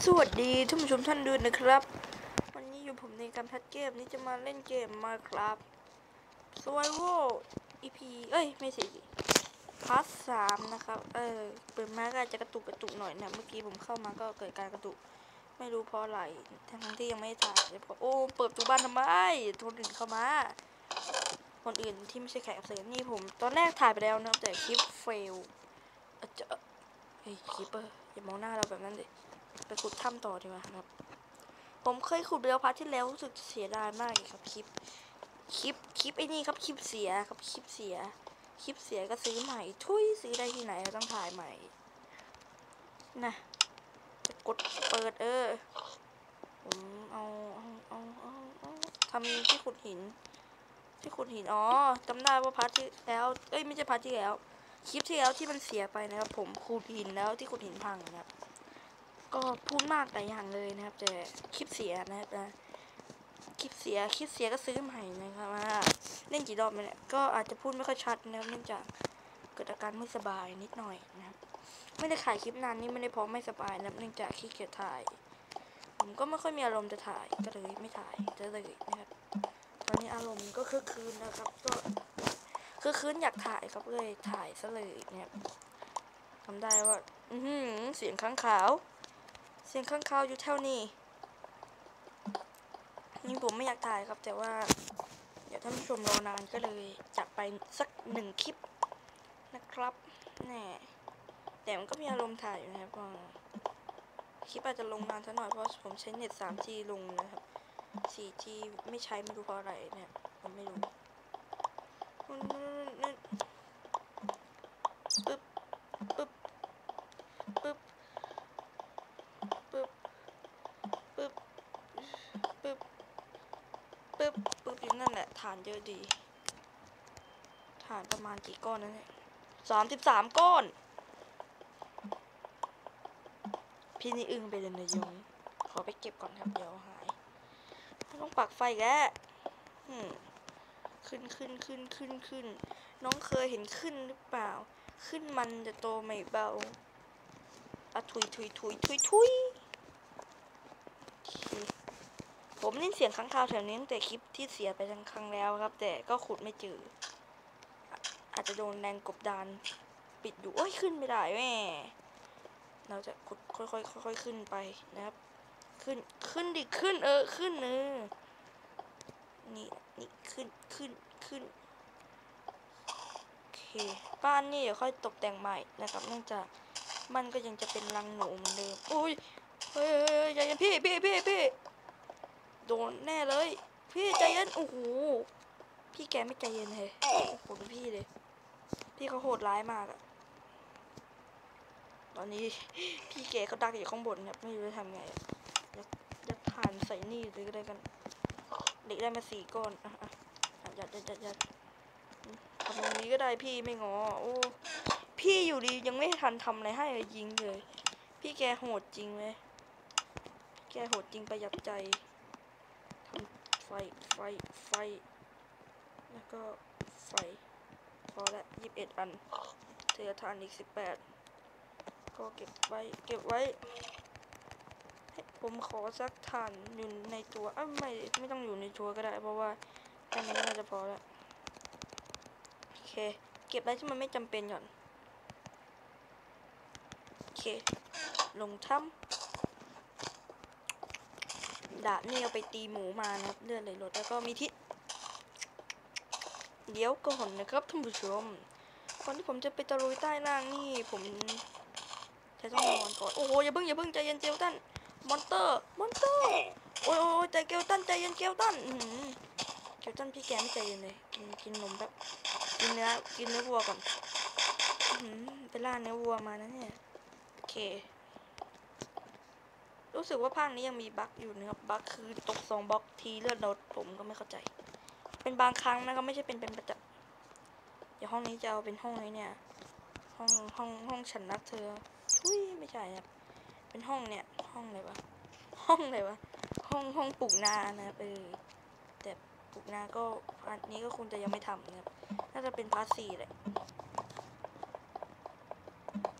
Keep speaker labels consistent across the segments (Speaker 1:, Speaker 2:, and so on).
Speaker 1: สวัสดีท่านผู้ชมท่านดูนะครับ วันนี้อยู่ผมในการพัดเกมนี้จะมาเล่นเกมมาครับ Survival EP เอ้ย ไม่ใช่พาร์ทสามนะครับ เออเปิดมาก็จะกระตุกกระตุกหน่อยนะ เมื่อกี้ผมเข้ามาก็เกิดการกระตุก ไม่รู้เพราะอะไร ทั้งที่ยังไม่ถ่ายเพราะโอ้เปิดประตูบ้านทำไมคนอื่นเข้ามา คนอื่นที่ไม่ใช่แขกเชิญนี่ผม ตอนแรกถ่ายไปแล้วนะแต่คลิปเฟลจะเฮ้ยคลิปเปอร์อย่ามองหน้าเราแบบนั้นดิ ไปขุดถ้ำต่อดีกว่าครับ ผมเคยขุดไปแล้วพาร์ทที่แล้วรู้สึกเสียดายมากเลยครับคลิป คลิป คลิปไอ้นี่ครับ คลิปเสียครับ คลิปเสีย คลิปเสียก็ซื้อใหม่ ทุยซื้อได้ที่ไหนต้องถ่ายใหม่นะจะกดเปิดเออ ผมเอาเอาเอาเอาเอาทำที่ขุดหิน ที่ขุดหิน อ๋อจำได้ว่าพาร์ทที่แล้ว เอ้ยไม่ใช่พาร์ทที่แล้ว คลิปที่แล้วที่มันเสียไปนะครับ ผมขุดหินแล้วที่ขุดหินพังนะครับ ก็พูดมากแต่อย่างเลยนะครับ แต่คลิปเสียนะครับนะคลิปเสียคลิปเสียก็ซื้อใหม่นะครับว่าเล่นกี่รอบไปเนี่ยก็อาจจะพูดไม่ค่อยชัดนะครับเนื่องจากเกิดอาการไม่สบายนิดหน่อยนะครับไม่ได้ถ่ายคลิปนานนี่ไม่ได้เพราะไม่สบายนะครับเนื่องจากขี้เกียจถ่าย ผมก็ไม่ค่อยมีอารมณ์จะถ่ายก็เลยไม่ถ่ายจะเลยนะครับตอนนี้อารมณ์ก็คือคืนนะครับ ก็คือคืนอยากถ่ายครับเลยถ่ายซะเลยเนี่ยทำได้ว่า อืเสียงข้างขาว สียงข้างคาอยู่แถวนี้นี่ผมไม่อยากถ่ายครับ แต่ว่า เดี๋ยวท่านผู้ชมรอนานก็เลยจัดไปสักหนึ่งคลิปนะครับแน่แต่มันก็มีอารมณ์ถ่ายอยู่นะครับคลิปอาจจะลงนานสักหน่อยเพราะผมใช้เน็ต 3G ลงนะครับ 4G ไม่ใช้ไม่รู้เพราะอะไรเนี่ยผมไม่รู้ปึ๊บปึ๊บปึ๊บ ปึ๊บ ปึ๊บ ปึ๊บ ปึ๊บ ปึ๊บอยู่นั่นแหละ ฐานเยอะดี ฐานประมาณกี่ก้อนนั่นเนี่ยสามสิบสามก้อน พี่นี่อึ้งไปเลยนะยง ขอไปเก็บก่อนครับ เดี๋ยวหาย ต้องปักไฟแกล้วขึ้นขึ้นขึ้นขึ้นขึ้น น้องเคยเห็นขึ้นหรือเปล่า ขึ้นมันจะโตไม่เบาอะทุยทุยทุยทุยทุยโอเค ผมได้ยินเสียงค้างคาวแถวนี้ตั้งแต่คลิปที่เสียไปทั้งครั้งแล้วครับ แต่ก็ขุดไม่เจอ อาจจะโดนแรงกบดานปิดอยู่โอ้ยขึ้นไม่ได้แม่เราจะขุดค่อยๆค่อยๆขึ้นไปนะครับ ขึ้นขึ้นดิขึ้นเออขึ้นเออนี่นี่ขึ้นขึ้นขึ้นโอเคบ้านนี่เดี๋ยวค่อยตกแต่งใหม่นะครับเนื่องจากมันก็ยังจะเป็นรังหนูเหมือนเดิมอุ้ยเฮ้ยเฮ้ยเฮ้ยย็นพี่พี่พี่พี่ โดนแน่เลย พี่ใจเย็นโอ้โหพี่แกไม่ใจเย็นเลยโอ้โหดูพี่เลย พี่เขาโหดร้ายมากอะตอนนี้พี่แกเขาดักอยู่ข้างบนครับไม่รู้จะทำไงอะยัดยัดผ่านใส่นี่หรืออะไรกัน เด็กได้มาสี่ก้อนอะอะอะยัดยัดยัดยัดทำตรงนี้ก็ได้พี่ไม่งอ โอ้พี่อยู่ดียังไม่ทันทำอะไรให้เลยยิงเลย พี่แกโหดจริงเลยแกโหดจริงประหยัดใจ ไฟไฟ ไฟ แล้วก็ไฟ พอละยี่สิบเอ็ดอัน เททานอีกสิบแปดก็เก็บไว้ เก็บไว้ให้ผมขอสักฐานอยู่ในตัวอ้าไม่ ไม่ต้องอยู่ในตัวก็ได้ เพราะว่าแค่นี้น่าจะพอแล้ว โอเค เก็บอะไรที่มันไม่จำเป็นก่อน โอเค ลงถ้ำ ดาบนี่เอาไปตีหมูมานะครับเลือดเลยลดแล้วก็มีทิศเดี๋ยวก่อนนะครับท่านผู้ชมก่อนที่ผมจะไปตะลุยใต้ล่างนี่ผมจะต้องนอนก่อน โอ้โหอย่าเพิ่งอย่าเพิ่งใจเย็นเจลตันมอนเตอร์มอนเตอร์โอ้ยโอ้ยใจเกลตันใจเย็นเกลตันเกลตันพี่แกไม่ใจเย็นเลยกินกินนมแบบกินเนื้อกินเนื้อวัวก่อนไปล่าเนื้อวัวมานะเนี่ยโอเค รู้สึกว่าภาคนี้ยังมีบั๊กอยู่นะครับบั๊กคือตกสองบล็อกทีเลือดลดผมก็ไม่เข้าใจ เป็นบางครั้งนะครับไม่ใช่เป็นเป็นประจำเดี๋ยวห้องนี้จะเอาเป็นห้องนี้เนี่ย ห้องห้องห้องฉันรักเธอทุยไม่ใช่ครับเป็นห้องเนี่ยห้องอะไรวะห้องอะไรวะห้องห้องปลูกนานะครับเออแต่ปลูกนาก็อันนี้ก็คงจะยังไม่ทำนะครับน่าจะเป็นพาร์ทสี่แหละ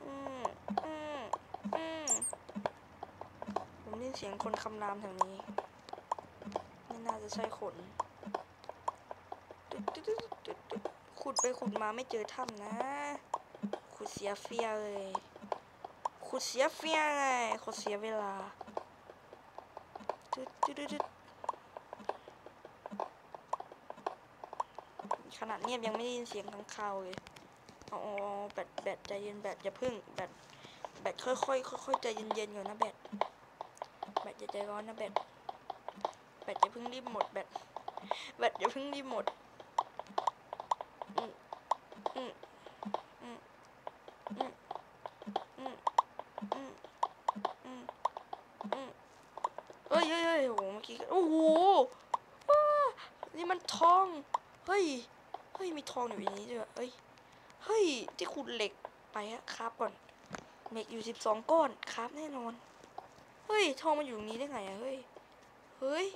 Speaker 1: อืมอืมอืม เสียงคนคำรามแถวนี้ ไม่น่าจะใช่คนขุดไปขุดมาไม่เจอถ้ำนะ ขุดเสียเฟียเลย ขุดเสียเฟียไงขุดเสียเวลาขนาดเงียบยังไม่ได้ยินเสียงข้งคาวเลยเอาเอาเอาแบตแบตใจเย็นแบตอย่าพึ่งแบตแบตค่อยค่อยๆค่อยๆใจเย็นๆอยู่นะแบตแบต อย่าใจร้อนนะแบตแบตอย่าเพิ่งรีบหมดแบตแบตอย่าเพิ่งรีบหมดอืมอืมอืมอืมอืมอืมอืมอืมเฮ้ยเฮ้ยเฮ้ยโอ้โหเมื่อกี้โอ้โหนี่มันทอง เฮ้ย เฮ้ย มีทองอยู่ในนี้ด้วยเฮ้ย เฮ้ย ที่ขุดเหล็กไปอะครับก่อนเหล็กอยู่สิบสองก้อนครับแน่นอน เฮ้ย ทองมันอยู่ตรงนี้ได้ไงอะเฮ้ย เฮ้ย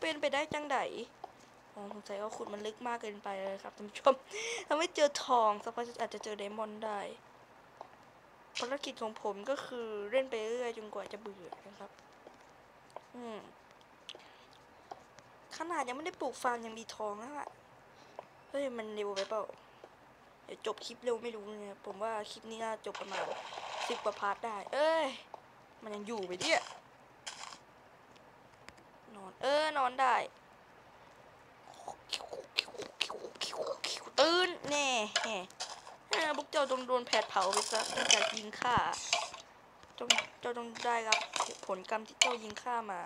Speaker 1: เป็นไปได้จังไดอ๋อสงสัยว่าขุดมันลึกมากเกินไปเลยครับท่านผู้ชมถ้าไม่เจอทองสักพักอาจจะเจอไดมอนด์ได้ ภารกิจของผมก็คือเล่นไปเรื่อยจนกว่าจะเบื่อนะครับ อืม ขนาดยังไม่ได้ปลูกฟาร์มยังมีทองแล้วอะเฮ้ย มันเร็วไปเปล่าเดี๋ยวจบคลิปเร็วไม่รู้เนี่ยผมว่าคลิปนี้น่าจบประมาณสิบกว่าพาร์ทได้ เอ้ย มันยังอยู่ไปเนี่ยนอน เออ นอนได้ ตื่นแน่แฮ่เออพวกเจ้าต้องโดนแผดเผาไปซะตั้งแต่ยิงฆ่าจงเจ้าต้องได้รับผลกรรมที่เจ้ายิงฆ่ามา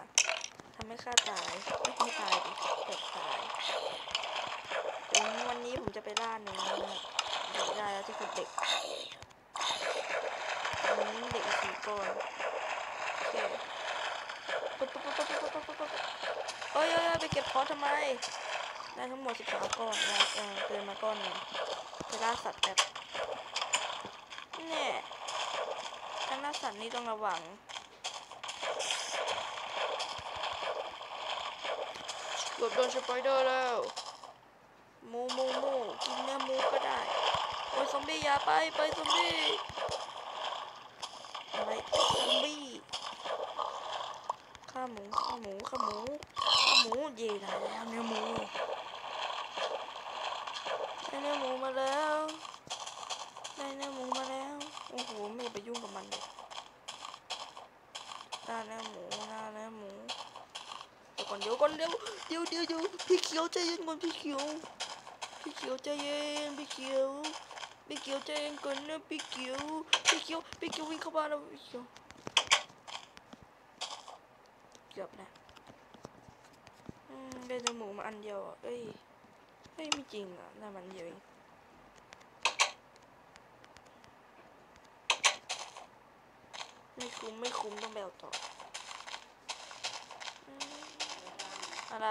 Speaker 1: ทำให้ข้าตายไม่ไม่ตายดิแต่ตายวันนี้ผมจะไปล่าเนื้อนะครับเด็กได้แล้วที่คือเด็กอันนี้เด็กอีกสี่ก้อน เคปุ๊บปุ๊บปุ๊บปุ๊บปเฮ้ยเฮ้ยเฮ้ยไปเก็บพอทำไม ได้ทั้งหมดสิบสามก้อนนะเออเกินมาก้อนหนึ่งไปล่าสัตว์แบบเนี่ยการล่าสัตว์นี่ต้องระวังเกือบโดนสไปเดอร์แล้วมูมูมูกินเนื้อมูก็ได้โอ้ยซอมบี้อย่าไปไปซอมบี้อะไรซอมบี้ ข้าหมูข้าหมูข้าหมูข้าหมูเย่ได้แล้วเนื้อหมูได้เนื้อหมูมาแล้วได้เนื้อหมูมาแล้วโอ้โหไม่ไปยุ่งกับมันเลยได้เนื้อหมูได้เนื้อหมูเดี๋ยวก่อนเดี๋ยวก่อนเดี๋ยวเดี๋ยวเดี๋ยวเดี๋ยวพี่เขียวใจเย็นก่อนพี่เขียวพี่เขียวใจเย็นพี่เขียวพี่เขียวใจเย็นก่อนนะพี่เขียวพี่เขียวพี่เขียววิ่งเข้าบ้านแล้วพี่เขียว เกือบนะอืมได้แต่หมูมาอันเดียวเอ้ยเฮ้ยไม่จริงอะได้มันเดียวเองไม่คุ้มไม่คุ้มต้องแบวต่อ อะไร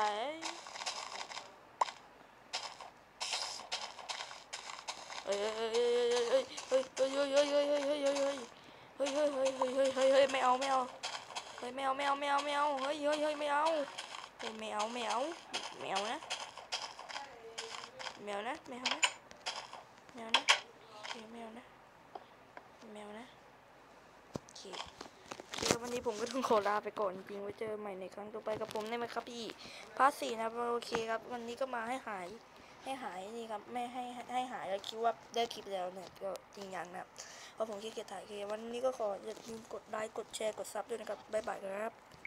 Speaker 1: เฮ้ยเฮ้ยเฮ้ยเฮ้ยเฮ้ยเฮ้ยเฮ้ยเฮ้ยเฮ้ยเฮ้ยเฮ้ยเฮ้ยเฮ้ยเฮ้ยไม่เอาไม่เอา ฮ้ยไม่เอาไม่เอาไม่เอาไม่เฮ้ยเฮ้ยเฮ้ยไม่เฮ้ยไม่เอาไม่เอาไม่เอานะไม่เอานะไม่เอานะไม่เอานะโอเคไม่เอานะไม่เอานะโอเควันนี้ผมก็ต้องขอลาไปก่อนจริงไว้เจอใหม่ในครั้งต่อไปกับผมได้ไหมครับพี่พาร์ทสี่นะโอเคครับ วันนี้ก็มาให้หายให้หายนี่ครับไม่ให้ให้หายแล้วคิดว่าได้คลิปแล้วเนี่ยก็จริงยังนะครับ เพราะผมขี้เกียจถ่ายเควันนี้ก็ขออย่าลืมกดไลค์กดแชร์กดซับด้วยนะครับบ๊ายบายครับ